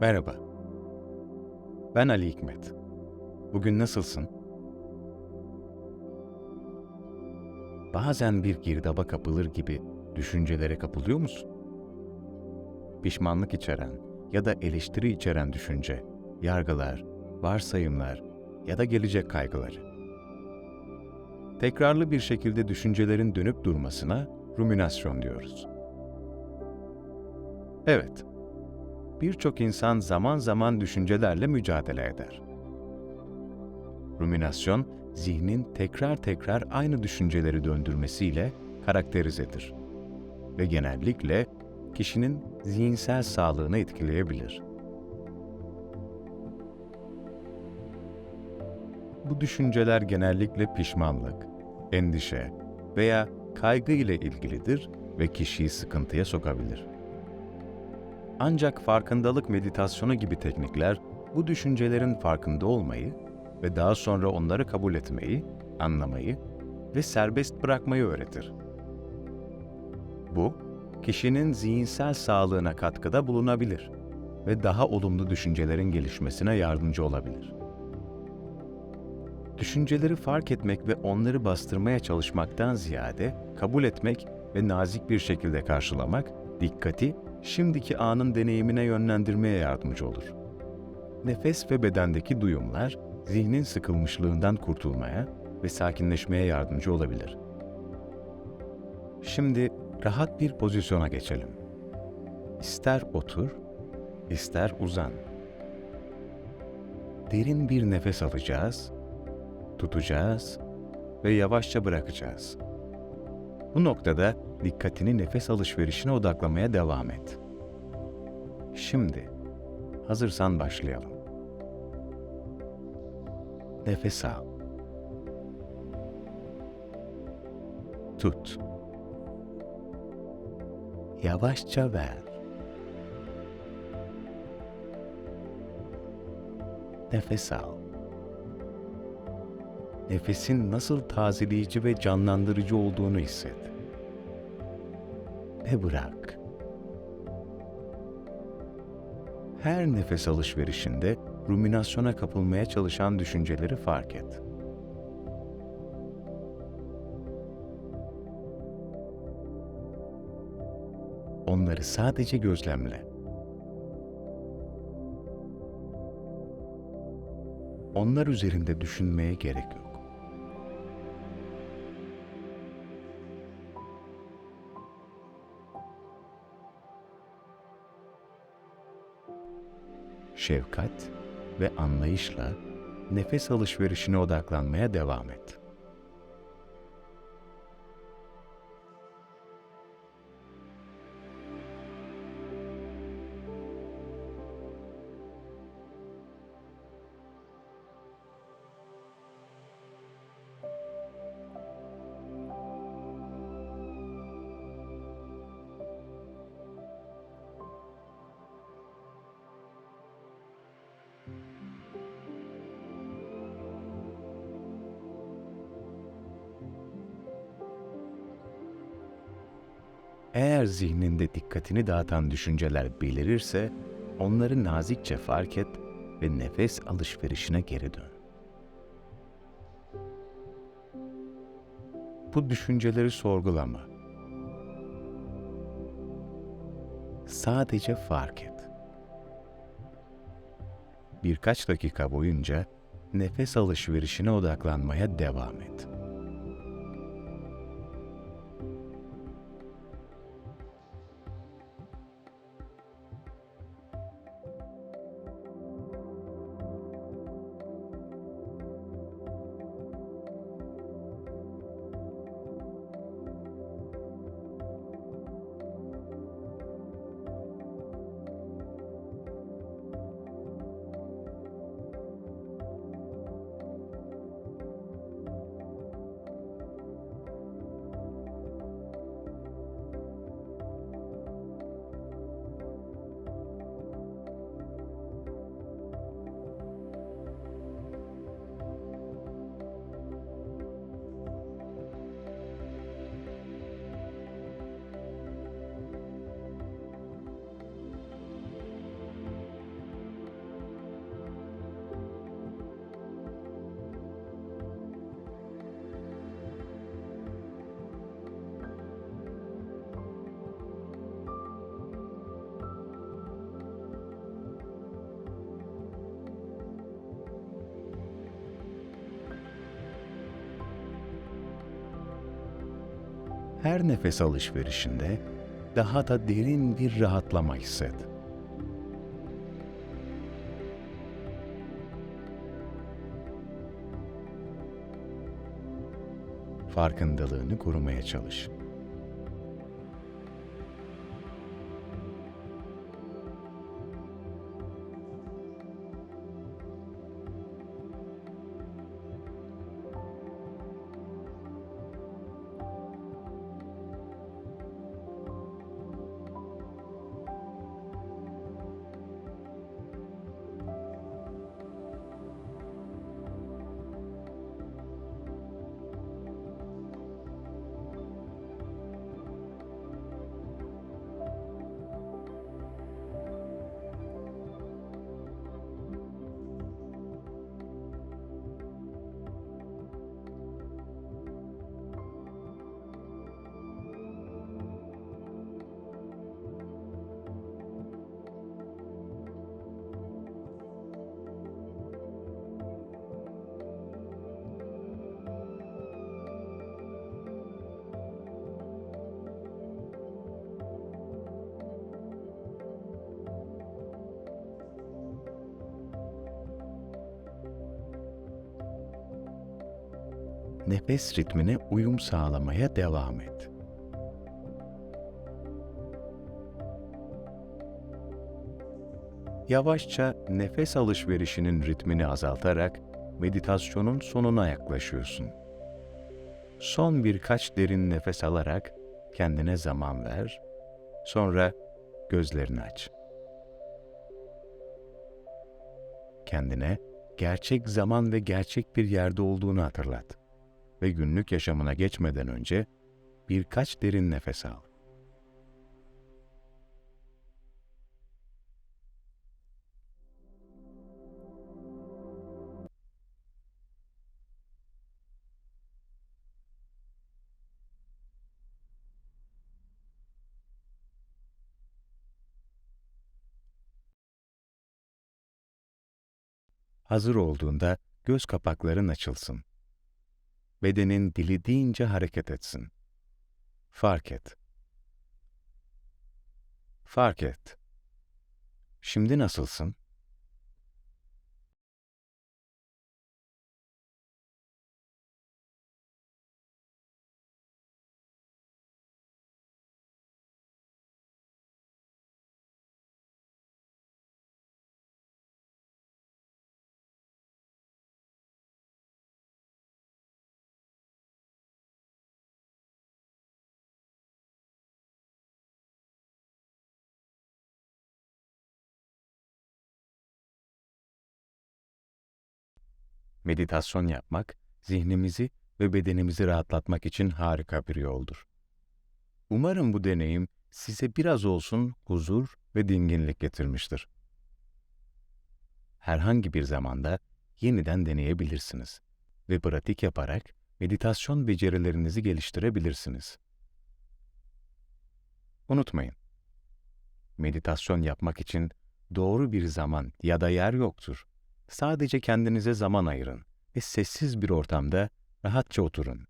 Merhaba. Ben Ali Hikmet. Bugün nasılsın? Bazen bir girdaba kapılır gibi düşüncelere kapılıyor musun? Pişmanlık içeren ya da eleştiri içeren düşünce, yargılar, varsayımlar ya da gelecek kaygıları. Tekrarlı bir şekilde düşüncelerin dönüp durmasına ruminasyon diyoruz. Evet, birçok insan zaman zaman düşüncelerle mücadele eder. Ruminasyon, zihnin tekrar tekrar aynı düşünceleri döndürmesiyle karakterizedir ve genellikle kişinin zihinsel sağlığını etkileyebilir. Bu düşünceler genellikle pişmanlık, endişe veya kaygı ile ilgilidir ve kişiyi sıkıntıya sokabilir. Ancak farkındalık meditasyonu gibi teknikler bu düşüncelerin farkında olmayı ve daha sonra onları kabul etmeyi, anlamayı ve serbest bırakmayı öğretir. Bu, kişinin zihinsel sağlığına katkıda bulunabilir ve daha olumlu düşüncelerin gelişmesine yardımcı olabilir. Düşünceleri fark etmek ve onları bastırmaya çalışmaktan ziyade kabul etmek ve nazik bir şekilde karşılamak, dikkati şimdiki anın deneyimine yönlendirmeye yardımcı olur. Nefes ve bedendeki duyumlar, zihnin sıkılmışlığından kurtulmaya ve sakinleşmeye yardımcı olabilir. Şimdi rahat bir pozisyona geçelim. İster otur, ister uzan. Derin bir nefes alacağız, tutacağız ve yavaşça bırakacağız. Bu noktada dikkatini nefes alışverişine odaklamaya devam et. Şimdi hazırsan başlayalım. Nefes al. Tut. Yavaşça ver. Nefes al. Nefesin nasıl tazeleyici ve canlandırıcı olduğunu hisset. Ve bırak. Her nefes alışverişinde ruminasyona kapılmaya çalışan düşünceleri fark et. Onları sadece gözlemle. Onlar üzerinde düşünmeye gerek yok. Şefkat ve anlayışla nefes alışverişine odaklanmaya devam et. Eğer zihninde dikkatini dağıtan düşünceler belirirse, onları nazikçe fark et ve nefes alışverişine geri dön. Bu düşünceleri sorgulama. Sadece fark et. Birkaç dakika boyunca nefes alışverişine odaklanmaya devam et. Her nefes alışverişinde daha da derin bir rahatlama hisset. Farkındalığını korumaya çalış. Nefes ritmine uyum sağlamaya devam et. Yavaşça nefes alışverişinin ritmini azaltarak meditasyonun sonuna yaklaşıyorsun. Son birkaç derin nefes alarak kendine zaman ver. Sonra gözlerini aç. Kendine gerçek zaman ve gerçek bir yerde olduğunu hatırlat. Ve günlük yaşamına geçmeden önce birkaç derin nefes al. Hazır olduğunda göz kapakların açılsın. Bedenin dilediğince hareket etsin. Fark et. Fark et. Şimdi nasılsın? Meditasyon yapmak, zihnimizi ve bedenimizi rahatlatmak için harika bir yoldur. Umarım bu deneyim size biraz olsun huzur ve dinginlik getirmiştir. Herhangi bir zamanda yeniden deneyebilirsiniz ve pratik yaparak meditasyon becerilerinizi geliştirebilirsiniz. Unutmayın, meditasyon yapmak için doğru bir zaman ya da yer yoktur. Sadece kendinize zaman ayırın ve sessiz bir ortamda rahatça oturun.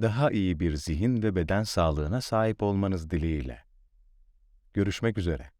Daha iyi bir zihin ve beden sağlığına sahip olmanız dileğiyle. Görüşmek üzere.